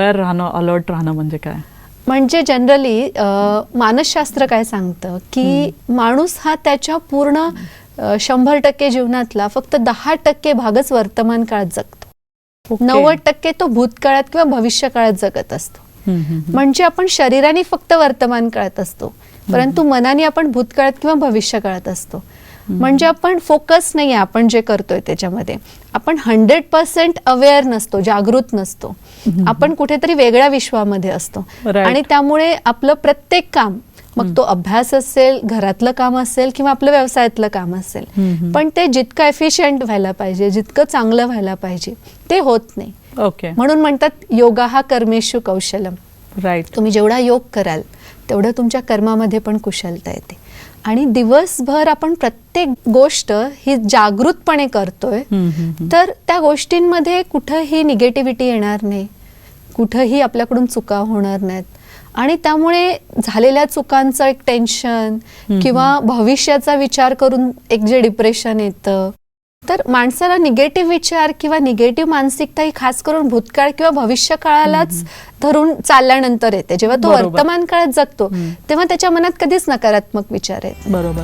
तयार राहणं अलर्ट राहणं म्हणजे काय? म्हणजे जनरली मानसशास्त्र काय सांगतं की माणूस हा त्याच्या पूर्ण शंभर टक्के जीवनातला फक्त दहा टक्के भागच वर्तमान काळात जगतो. ओके. नव्वद टक्के तो भूतकाळात किंवा भविष्य काळात जगत असतो. म्हणजे आपण शरीराने फक्त वर्तमान काळात असतो. परंतु मनाने आपण भूतकाळात किंवा भविष्य काळात असतो. म्हणजे आपण फोकस नाही आहे आपण जे करतोय त्याच्यामध्ये. आपण हंड्रेड पर्सेंट अवेअर नसतो जागृत नसतो. आपण कुठेतरी वेगळ्या विश्वामध्ये असतो. आणि त्यामुळे आपलं प्रत्येक काम मग तो अभ्यास असेल घरातलं काम असेल किंवा आपलं व्यवसायातलं काम असेल. पण ते जितकं एफिशियंट व्हायला पाहिजे जितकं चांगलं व्हायला पाहिजे ते होत नाही. ओके म्हणून म्हणतात योगा हा कर्मेशु कौशलम. राईट तुम्ही जेवढा योग कराल तेवढं तुमच्या कर्मामध्ये पण कुशलता येते. आणि दिवसभर आपण प्रत्येक गोष्ट ही जागृतपणे करतोय तर त्या गोष्टींमध्ये कुठंही निगेटिव्हिटी येणार नाही. कुठंही आपल्याकडून चुका होणार नाहीत. आणि त्यामुळे झालेल्या चुकांचं एक टेन्शन किंवा भविष्याचा विचार करून एक जे डिप्रेशन येतं तर माणसाला निगेटिव्ह विचार किंवा निगेटिव्ह मानसिकता ही खास करून भूतकाळ किंवा भविष्य काळालाच धरून चालल्यानंतर येते जेव्हा तो. वर्तमान काळात जगतो. तेव्हा त्याच्या मनात कधीच नकारात्मक विचार येत बरोबर